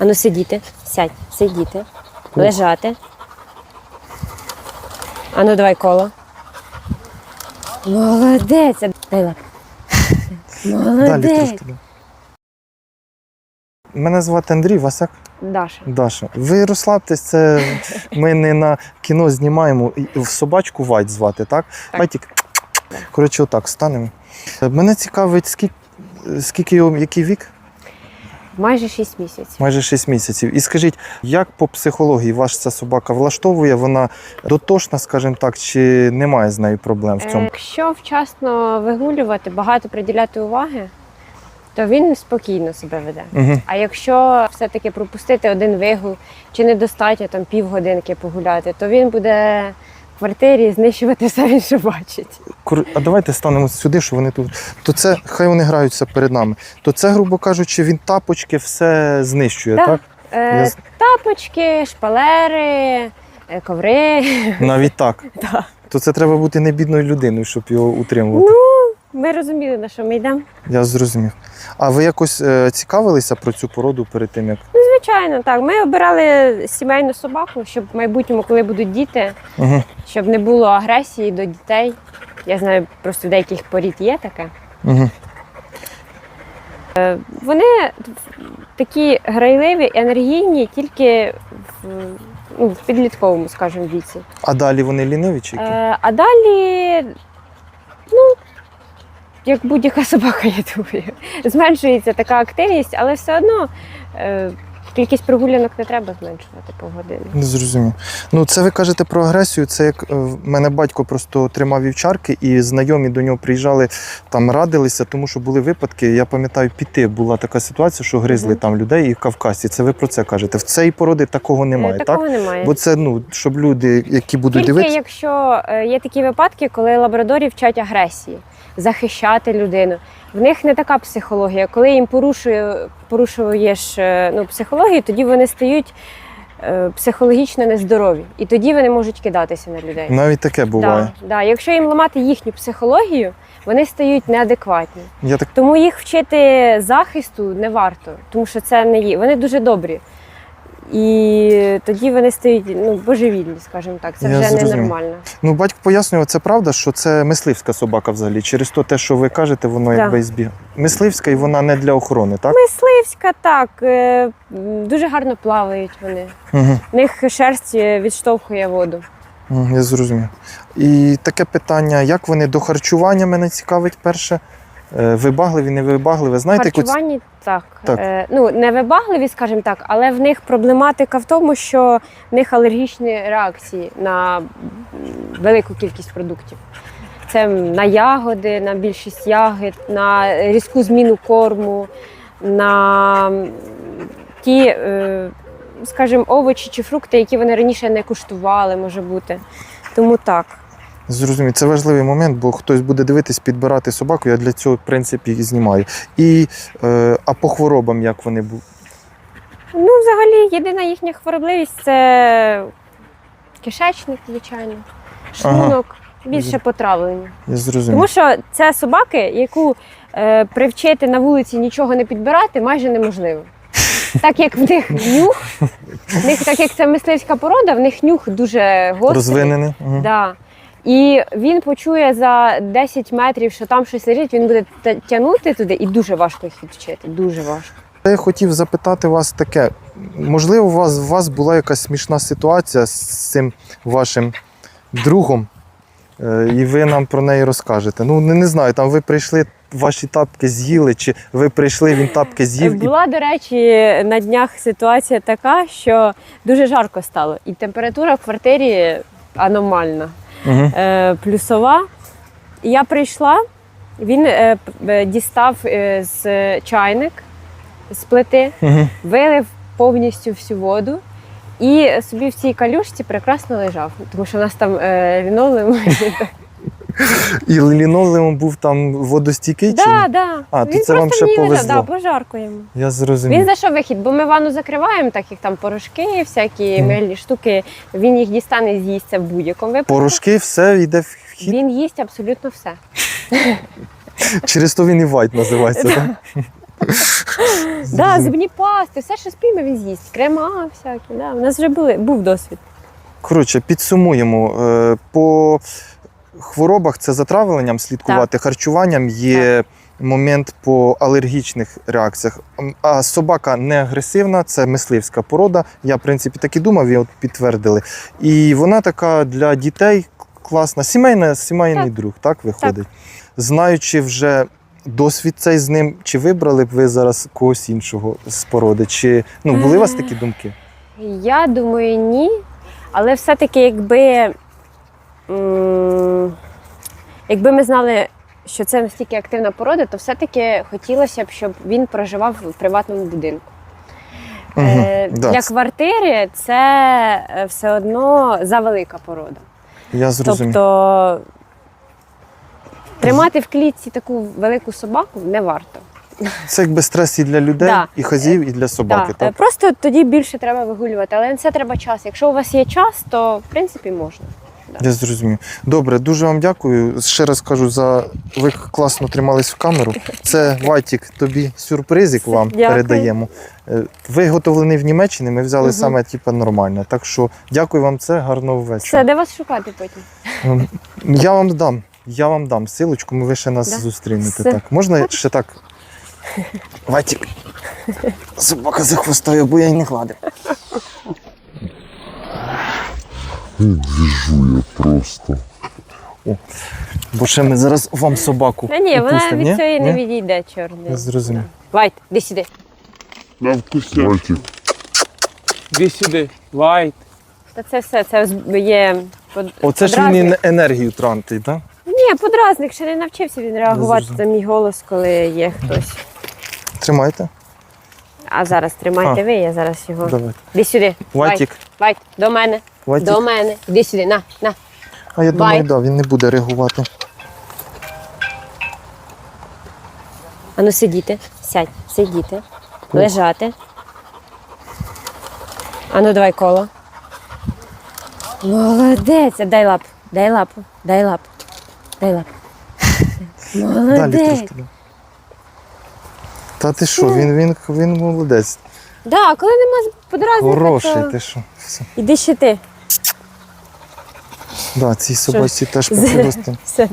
Ану сидіти, сядь, сидіти, лежати. Ану, давай коло. Молодець. Дай лап. Далі Молодець. Мене звати Андрій Васяк Даша. Даша. Ви розслабтесь, це ми не на кіно знімаємо. В собачку Вайт звати, так? Так. Коротше, отак станемо. Мене цікавить, скільки, скільки який вік? Майже 6 місяців. Майже 6 місяців. І скажіть, як по психології ваша ця собака влаштовує? Вона дотошна, скажімо так, чи немає з нею проблем в Е, цьому? Якщо вчасно вигулювати, багато приділяти уваги, то він спокійно себе веде. Угу. А якщо все-таки пропустити один вигул чи недостатньо там півгодинки погуляти, то він буде квартирі знищувати все, він що бачить. А давайте станемо сюди, що вони тут. То це хай вони граються перед нами. То це, грубо кажучи, він тапочки все знищує, Так. так? Е, Я Тапочки, шпалери, е, коври. Навіть так. Так. То це треба бути не бідною людиною, щоб його утримувати. Ну, ми розуміли, на що ми йдемо. Я зрозумів. А ви якось е, цікавилися про цю породу перед тим, як. Звичайно, так. Ми обирали сімейну собаку, щоб в майбутньому, коли будуть діти, Угу. щоб не було агресії до дітей. Я знаю, просто в деяких порід є таке. Угу. Вони такі грайливі, енергійні тільки в, ну, в підлітковому, скажімо, віці. А далі вони ліниві чи які? Е, а далі, ну, як будь-яка собака, я думаю, зменшується така активність, але все одно е, кількість прогулянок не треба зменшувати по годину. Не зрозумів. Ну, це ви кажете про агресію. Це як е, в мене батько просто тримав вівчарки, і знайомі до нього приїжджали, там радилися, тому що були випадки. Я пам'ятаю, піти була така ситуація, що гризли Мгм. там людей і кавказці. Це ви про це кажете. В цієї породи такого немає, Е, так? Такого немає. Бо це ну, щоб люди, які будуть Тільки дивитися. якщо е, є такі випадки, коли лабрадорі вчать агресії, захищати людину. В них не така психологія. Коли їм порушує, порушуєш ну, психологію, тоді вони стають е, психологічно нездорові. І тоді вони можуть кидатися на людей. Навіть таке буває. Да, да. Якщо їм ламати їхню психологію, вони стають неадекватні. Я так Тому їх вчити захисту не варто, тому що це не є. Вони дуже добрі. І тоді вони стають ну, божевільні, скажімо так. Це Я вже ненормально. ну батько пояснював, це правда, що це мисливська собака взагалі. Через то те, що ви кажете, воно якби і збіг. Мисливська і вона не для охорони, так? Мисливська, так. е, Дуже гарно плавають вони. Угу. В них шерсть е, відштовхує воду. Я зрозумів. І таке питання: як вони до харчування мене цікавить перше? Е, Вибагливі, не вибагливі. Знаєте, яку ц- так. Так. Е, ну, не вибагливі, скажімо так, але в них проблематика в тому, що в них алергічні реакції на велику кількість продуктів. Це на ягоди, на більшість ягід, на різку зміну корму, на ті, е, скажімо, овочі чи фрукти, які вони раніше не куштували, може бути. Тому так. Зрозумів, це важливий момент, бо хтось буде дивитись, підбирати собаку. Я для цього, в принципі, і знімаю. І, е, а по хворобам, як вони були? Ну, взагалі, єдина їхня хворобливість це кишечник, звичайно, шлунок, більше потравлення. Я зрозумів. Тому що це собаки, яку е, привчити на вулиці нічого не підбирати, майже неможливо. Так як в них нюх, в них, так як це мисливська порода, в них нюх дуже гострий. Розвинений. Угу. Да. І він почує за 10 метрів, що там щось лежить, він буде тягнути туди, і дуже важко їх відвчити. Дуже важко. Я хотів запитати вас таке. Можливо, у вас, у вас була якась смішна ситуація з цим вашим другом, е, і ви нам про неї розкажете. Ну, не, не знаю, там ви прийшли, ваші тапки з'їли, чи ви прийшли, він тапки з'їв. І... Була, до речі, на днях ситуація така, що дуже жарко стало, і температура в квартирі аномальна, Угу. е, плюсова. Я прийшла, він е, е, дістав е, з чайник з плити, Угу. вилив повністю всю воду. І собі в цій калюшці прекрасно лежав, тому що у нас там е, лінолеум. І лінолеум був там водостійкий? чи Да, ні? да. А, то Він це вам просто ще мені повезло. Да, пожарко йому. Я зрозумів. Він знайшов вихід, бо ми ванну закриваємо, так як там порошки, всякі Мгм. мильні штуки. Він їх дістане і з'їсть це в будь-якому випадку. Порошки, все йде в хід. Він їсть абсолютно все. Через то він і вайт називається. так? Да, зубні пасти, все, що спійме, він з'їсть. Крема всякі. Да. У нас вже були, був досвід. Коротше, підсумуємо. Е, По хворобах це затравленням слідкувати, харчуванням є момент по алергічних реакціях. А собака не агресивна, це мисливська порода. Я, в принципі, так і думав, і от підтвердили. І вона така для дітей класна, сімейна, сімейний Так. друг, так виходить. Знаючи вже. Досвід цей з ним, чи вибрали б ви зараз когось іншого з породи? Чи ну були у вас такі думки? Я думаю, ні. Але все-таки, якби, якби ми знали, що це настільки активна порода, то все-таки хотілося б, щоб він проживав в приватному будинку. Мгм, Е, да, Для квартири це е, все одно завелика порода. Я зрозумів. Тобто тримати в клітці таку велику собаку не варто. Це якби стрес і для людей, Да. і хазів, і для собаки. Да, Так? Просто тоді більше треба вигулювати, але на це треба час. Якщо у вас є час, то в принципі можна. Я зрозумів. Добре, дуже вам дякую. Ще раз кажу, за ви класно тримались в камеру. Це Вайтік, тобі сюрпризик вам Дякую. передаємо. Е, Виготовлений в Німеччині. Ми взяли Мгм. саме типу, нормальне. Так що дякую вам це, гарного Все, вечора. де вас шукати потім? Ем, Я вам дам. Я вам дам силочку, ми ви ще нас Да? зустрінете. Все. Так. Можна ще так? Вайтік. Собака за хвостою, бо я й не гладив. Движує просто. Бо ще ми зараз вам собаку. Та ні, вона від ні? цієї не відійде, чорний. Я зрозумів. Вайт, іди сюди. На вкусняшки. Вайтик. Іди сюди, Вайт. Та це все, це є под... Оце ж він енергію тратить, так? Ні, подразник, ще не навчився він реагувати на мій голос, коли є хтось. Тримайте. А зараз тримайте А. ви, я зараз його. Давайте. Іди сюди. Вайтік. Вайт, до мене. Вайтік. До мене. Іди сюди, на, на. А я думаю, Вайт. да, він не буде реагувати. Ану сидіти. Сядь, сидіти. Лежати. Ану, давай коло. Молодець. Дай лапу. Дай лапу. Дай лапу. Дай лапу. Далі Молодець. трошки. да. Та ти що, він, він, він молодець. Да, коли нема подразника, Хороший, то... ти що. Все. Іди ще ти. Да, цій собаці теж З-